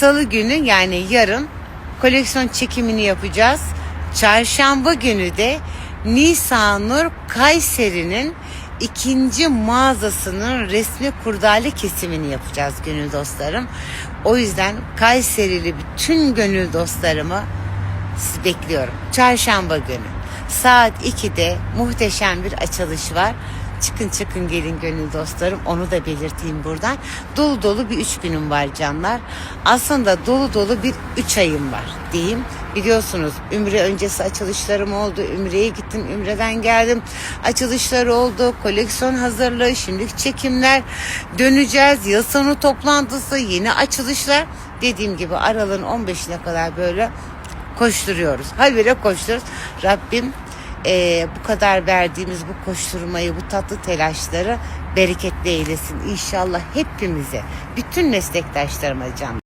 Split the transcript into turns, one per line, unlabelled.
Salı günü yani yarın koleksiyon çekimini yapacağız. Çarşamba günü de Nisanur Kayseri'nin ikinci mağazasının resmi kurdale kesimini yapacağız gönül dostlarım. O yüzden Kayserili bütün gönül dostlarımı sizi bekliyorum. Çarşamba günü saat 2'de muhteşem bir açılış var. Çıkın çıkın gelin gönül dostlarım onu da belirteyim buradan. Dolu dolu bir üç günüm var canlar. Aslında dolu dolu bir üç ayım var diyeyim. Biliyorsunuz Ümre öncesi açılışlarım oldu. Ümre'ye gittim, Ümre'den geldim. Açılışlar oldu, koleksiyon hazırlığı, şimdilik çekimler. Döneceğiz, yıl sonu toplantısı, yeni açılışlar. Dediğim gibi aralığın 15'ine kadar böyle koşturuyoruz. Habire koşturuyoruz. Rabbim eee, bu kadar verdiğimiz bu koşturmayı, bu tatlı telaşları bereketli eylesin. İnşallah hepimize, bütün meslektaşlarıma can.